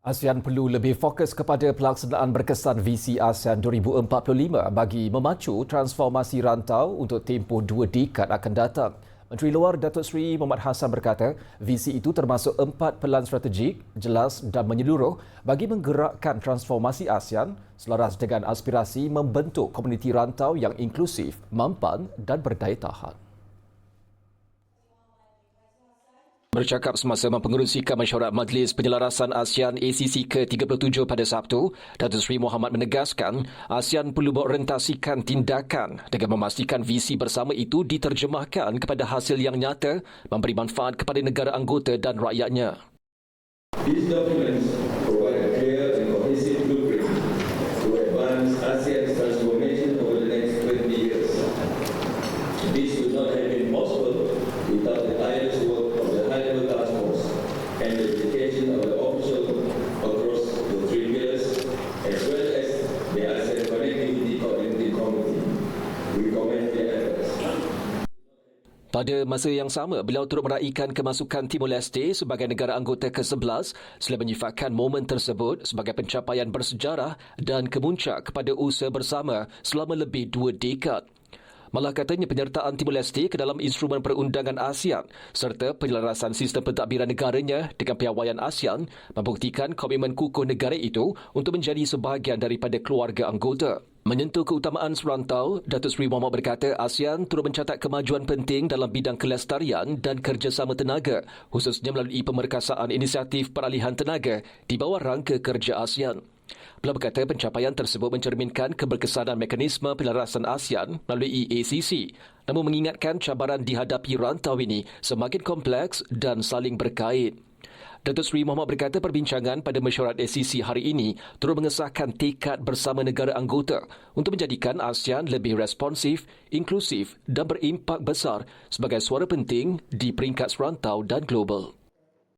ASEAN perlu lebih fokus kepada pelaksanaan berkesan visi ASEAN 2045 bagi memacu transformasi rantau untuk tempoh dua dekad akan datang. Menteri Luar Datuk Seri Muhammad Hassan berkata, visi itu termasuk empat pelan strategik, jelas dan menyeluruh bagi menggerakkan transformasi ASEAN selaras dengan aspirasi membentuk komuniti rantau yang inklusif, mampan dan berdaya tahan. Bercakap semasa mempengerusikan mesyuarat Majlis Penyelarasan ASEAN ACC ke-37 pada Sabtu, Datuk Seri Muhammad menegaskan ASEAN perlu berorientasikan tindakan dengan memastikan visi bersama itu diterjemahkan kepada hasil yang nyata memberi manfaat kepada negara anggota dan rakyatnya. These documents Pada masa yang sama, beliau turut meraihkan kemasukan Timor Leste sebagai negara anggota ke-11 selain menyifatkan momen tersebut sebagai pencapaian bersejarah dan kemuncak kepada usaha bersama selama lebih dua dekad. Malah katanya penyertaan Timor Leste ke dalam instrumen perundangan ASEAN serta penyelarasan sistem pentadbiran negaranya dengan piawaian ASEAN membuktikan komitmen kukuh negara itu untuk menjadi sebahagian daripada keluarga anggota. Menyentuh keutamaan serantau, Datuk Seri Muhammad berkata ASEAN turut mencatat kemajuan penting dalam bidang kelestarian dan kerjasama tenaga, khususnya melalui pemerkasaan inisiatif peralihan tenaga di bawah rangka kerja ASEAN. Beliau berkata pencapaian tersebut mencerminkan keberkesanan mekanisme pelarasan ASEAN melalui ACC namun mengingatkan cabaran dihadapi rantau ini semakin kompleks dan saling berkait. Datuk Seri Muhammad berkata perbincangan pada mesyuarat ACC hari ini turut mengesahkan tekad bersama negara anggota untuk menjadikan ASEAN lebih responsif, inklusif dan berimpak besar sebagai suara penting di peringkat serantau dan global.